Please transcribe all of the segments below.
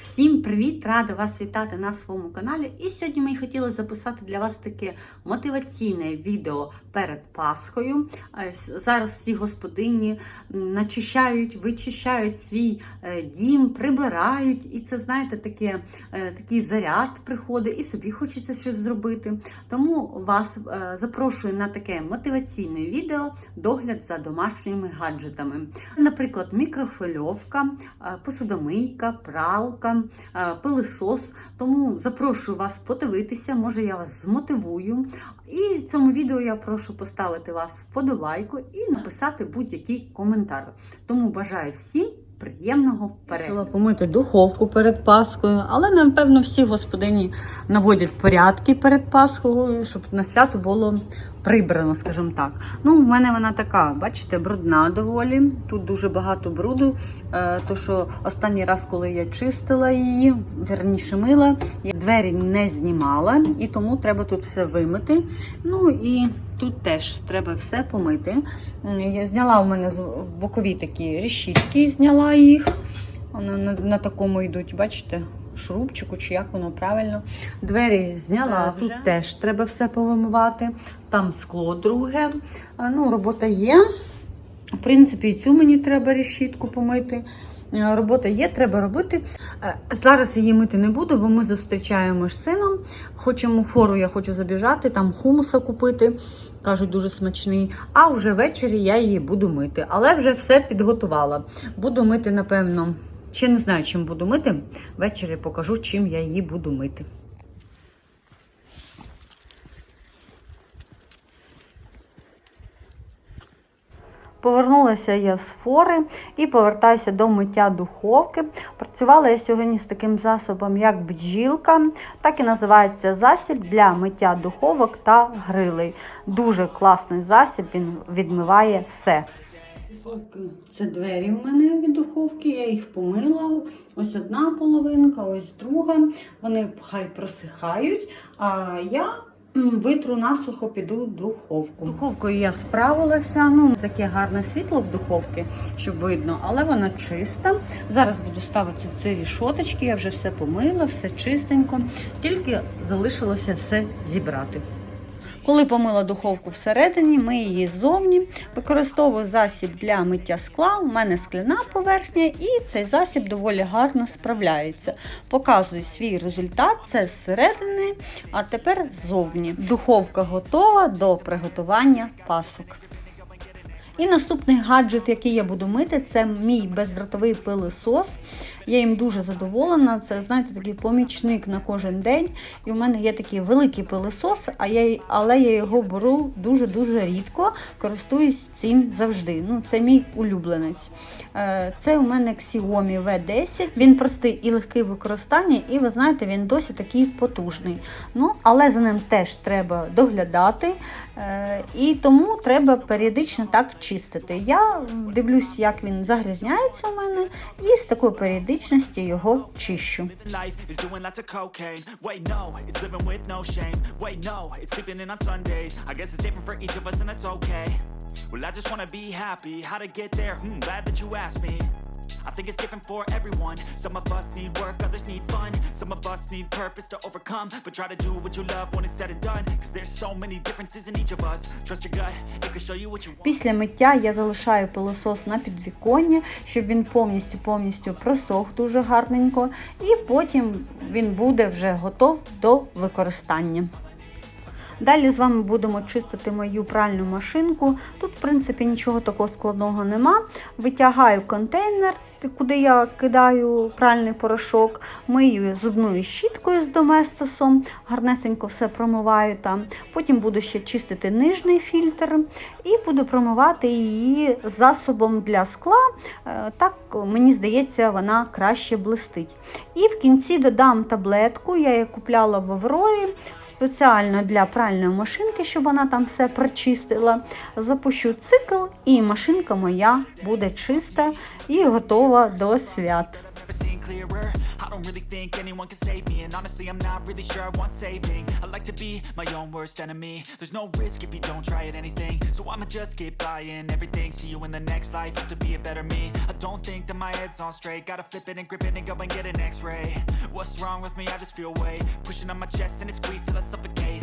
Всім привіт! Рада вас вітати на своєму каналі. І сьогодні ми хотіли записати для вас таке мотиваційне відео перед Пасхою. Е, Зараз всі господині начищають, вичищають свій е, дім, прибирають. І це, знаєте, таке, е, такий заряд приходить, і собі хочеться щось зробити. Тому вас запрошую на таке мотиваційне відео догляд за домашніми гаджетами. Наприклад, мікрофильовка, посудомийка, пралка, е, пилисос. Тому запрошую вас подивитися, може я вас змотивую. І в цьому відео я прошу поставити вас вподобайку і написати будь-який коментар. Тому бажаю всім приємного перегляду. Вирішила помити духовку перед Пасхою, але напевно всі господині наводять порядки перед Пасхою, щоб на свято було прибрано, скажімо так. Ну, у мене вона така, бачите, брудна доволі. Тут дуже багато бруду. Е, то що останній раз, коли я чистила її, верніше мила, я двері не знімала, і тому треба тут все вимити. Ну і тут теж треба все помити. Я зняла у мене бокові такі решітки, зняла їх. Вони на, на такому йдуть, бачите, шрубчику, чи як воно правильно. Двері зняла, Е, тут теж треба все повимивати. Там скло друге. А, Ну, робота є. В принципі, і цю мені треба решітку помити. Е, Робота є, треба робити. Е, Зараз її мити не буду, бо ми зустрічаємо з сином. Хочемо фору, я хочу забіжати, там хумуса купити. Кажуть, дуже смачний. А вже ввечері я її буду мити. Але вже все підготувала. Буду мити, напевно, ще не знаю, чим буду мити. Ввечері покажу, чим я її буду мити. Повернулася я з фори і повертаюся до миття духовки. Працювала я сьогодні з таким засобом, як бджілка, так і називається засіб для миття духовок та грилей. Дуже класний засіб, він відмиває все. Це двері в мене від духовки, я їх помила. Ось одна половинка, ось друга. Вони хай просихають, а я витру насухо піду в духовку. Духовкою я справилася. Ну, таке гарне світло в духовці, щоб видно, але вона чиста. Зараз буду ставити ці рішоточки, я вже все помила, все чистенько, тільки залишилося все зібрати. Коли помила духовку всередині, ми її ззовні. Використовую засіб для миття скла. У мене скляна поверхня, і цей засіб доволі гарно справляється. Показую свій результат. Це зсередини, а тепер ззовні. Духовка готова до приготування пасок. І наступний гаджет, який я буду мити, це мій бездротовий пилисос. Я їм дуже задоволена. Це, знаєте, такий помічник на кожен день. І в мене є такий великий пилисос, а я, але я його беру дуже-дуже рідко, користуюсь цим завжди. Ну, Це мій улюбленець. Е, Це у мене Xiaomi V10. Він простий і легкий в використанні, і ви знаєте, він досі такий потужний. Ну, Але за ним теж треба доглядати. Е, І тому треба періодично так чистити. Я дивлюсь, як він загрязняється у мене, і з такою періодичністю його чищу. Well, I just wanna be happy. How to get there? Hmm, glad that you asked me. I think it's different for everyone. Some of us need work, others need fun. Some of us need purpose to overcome. But try to do what you love when it's said and done. Cause there's so many differences in each of us. Trust your gut, it can show you what you want. Після миття я залишаю пилосос на підвіконні, щоб він повністю повністю просох дуже гарненько, і потім він буде вже готов до використання. Далі з вами будемо чистити мою пральну машинку. Тут, в принципі, нічого такого складного нема. Витягаю контейнер, куди я кидаю пральний порошок, мию зубною щіткою з доместосом, гарнесенько все промиваю там. Потім буду ще чистити нижній фільтр і буду промивати її засобом для скла. Е, Так, мені здається, вона краще блистить. І в кінці додам таблетку, я її купляла в Аврорі спеціально для пральної машинки, щоб вона там все прочистила. Запущу цикл, і машинка моя буде чиста і готова до свят. I don't really think anyone can save me, and honestly, I'm not really sure I want saving. I like to be my own worst enemy. There's no risk if you don't try at anything, so I'ma just keep buying everything. See you in the next life, have to be a better me. I don't think that my head's on straight. Gotta flip it and grip it and go and get an X-ray. What's wrong with me? I just feel weight pushing on my chest and it squeezes till I suffocate.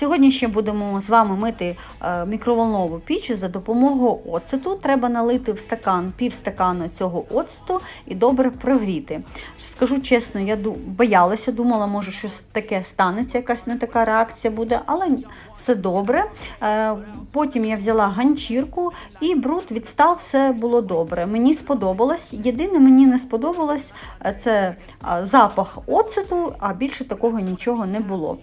Сьогодні ще будемо з вами мити е, мікроволнову піч за допомогою оцету. Треба налити в стакан пів стакану цього оцету і добре прогріти. Скажу чесно, я боялася, думала, може щось таке станеться, якась не така реакція буде, але все добре. Е, Потім я взяла ганчірку і бруд відстав, все було добре. Мені сподобалось. Єдине, мені не сподобалось е, це запах оцету, а більше такого нічого не було.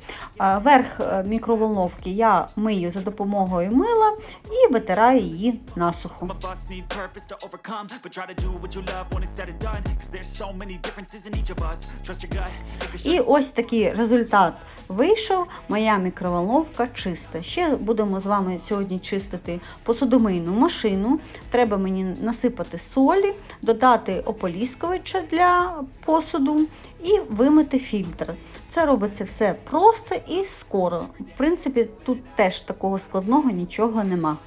Верх мікроволновки я мию за допомогою мила і витираю її насухо. І ось такий результат вийшов. Моя мікроволновка чиста. Ще будемо з вами сьогодні чистити посудомийну машину. Треба мені насипати солі, додати ополіскувача для посуду і вимити фільтр. Це робиться все просто і скоро. В принципі, тут теж такого складного нічого нема.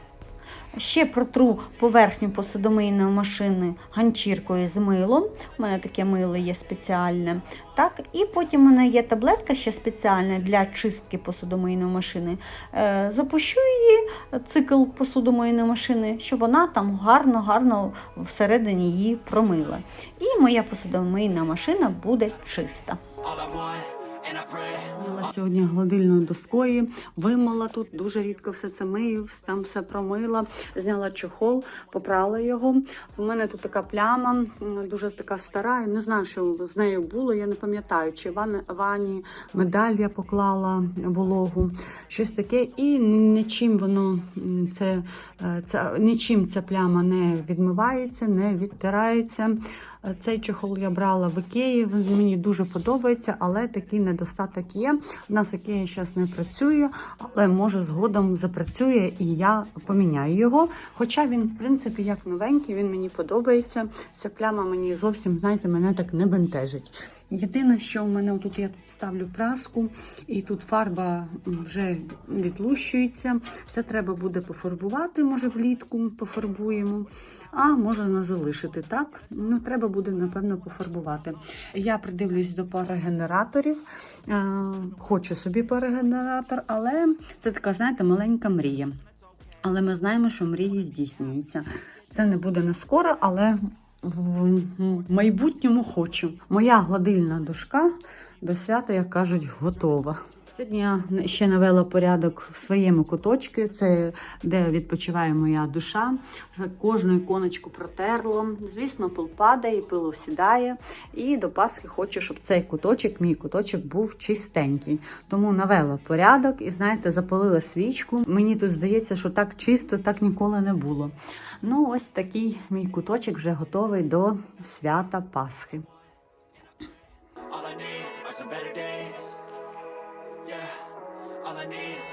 Ще протру поверхню посудомийної машини ганчіркою з милом. У мене таке мило є спеціальне. Так, і потім у мене є таблетка ще спеціальна для чистки посудомийної машини. Е, запущу її цикл посудомийної машини, щоб вона там гарно-гарно всередині її промила. І моя посудомийна машина буде чиста. Сьогодні гладильною доскою, вимила тут, дуже рідко все це мию, там все промила, зняла чохол, попрала його. У мене тут така пляма, дуже така стара. Я не знаю, що з нею було. Я не пам'ятаю, чи вані, медаль я поклала вологу, щось таке, і нічим воно це, це нічим ця пляма не відмивається, не відтирається. Цей чохол я брала в Ікеї, мені дуже подобається, але такий недостаток є. У нас Ікея зараз не працює, але може згодом запрацює і я поміняю його. Хоча він, в принципі, як новенький, він мені подобається. Ця пляма мені зовсім, знаєте, мене так не бентежить. Єдине, що в мене тут я тут ставлю праску, і тут фарба вже відлущується. Це треба буде пофарбувати, може влітку пофарбуємо, а можна залишити так. Ну, треба буде, напевно, пофарбувати. Я придивлюсь до парогенераторів. Е, Хочу собі парогенератор, але це така, знаєте, маленька мрія. Але ми знаємо, що мрії здійснюються. Це не буде не скоро, але в майбутньому хочу. Моя гладильна дошка до свята, як кажуть, готова. Сьогодні я ще навела порядок в своєму куточку, це де відпочиває моя душа. Кожну іконочку протерло. Звісно, пил падає, пило сідає. І до Пасхи хочу, щоб цей куточок, мій куточок, був чистенький. Тому навела порядок і, знаєте, запалила свічку. Мені тут здається, що так чисто, так ніколи не було. Ну, ось такий мій куточок вже готовий до свята Пасхи. All I need are some better days. need.